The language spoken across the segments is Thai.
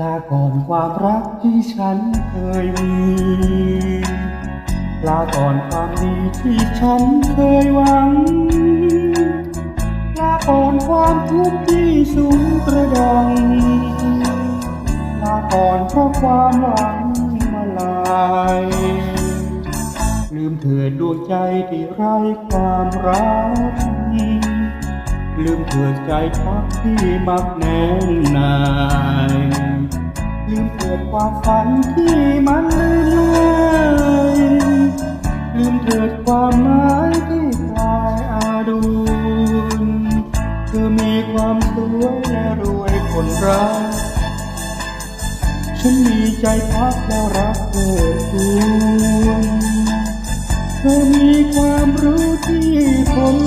ลาก่อนความรักที่ฉันเคยมี ลาก่อนความดีที่ฉันเคยหวัง ลาก่อนความทุกข์ที่สูงกระดองลาก่อนเพราะความหวังมาลาย ลืมเถิดดวงใจที่ไร้ความรัก ลืมเถิดใจพักที่มักแน่นนายลืมเถิดความฝันที่มันลืมลายลืมเถิดความหมายที่กลายอาดูลเธอมีความสวยและรวยคนรักฉันมีใจพักแล้วรักเธอทุนเธอมีความรู้ที่คน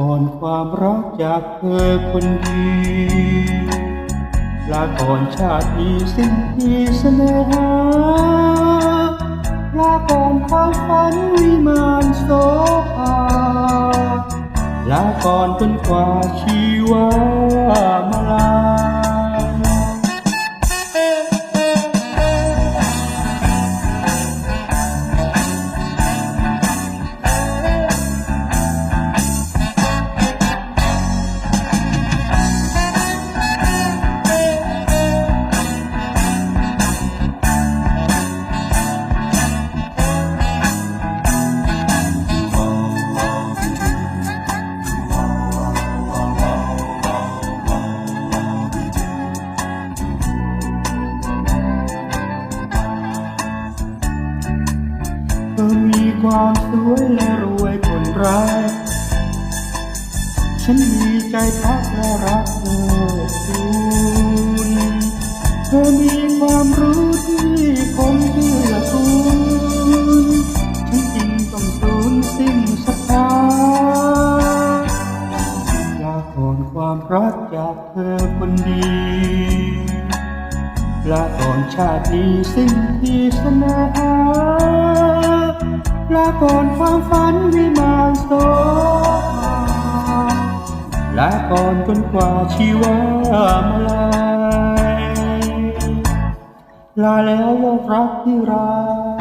ก่อนความรักจากเธอคนดีลาก่อนชาตินี้สิ้นที่เสน่หาลาก่อนความฝันวิมานโสภาลาก่อนจนกว่าชีวามาลา ความสวยและรวยคนร้าย ฉันมีใจพักและรักเธอคูณเธอมีความรู้ที่คงเพื่อคุณฉันจริงต้องสูญสิ้นศรัทธาลาก่อนความรักจากเธอคนดีลาก่อนชาตินี้สิ้นที่สน่หา ลาก่อนความฝันวิมานโสภาลาก่อนจนกว่าชีวามาลายลาแล้วโลกรักที่รัก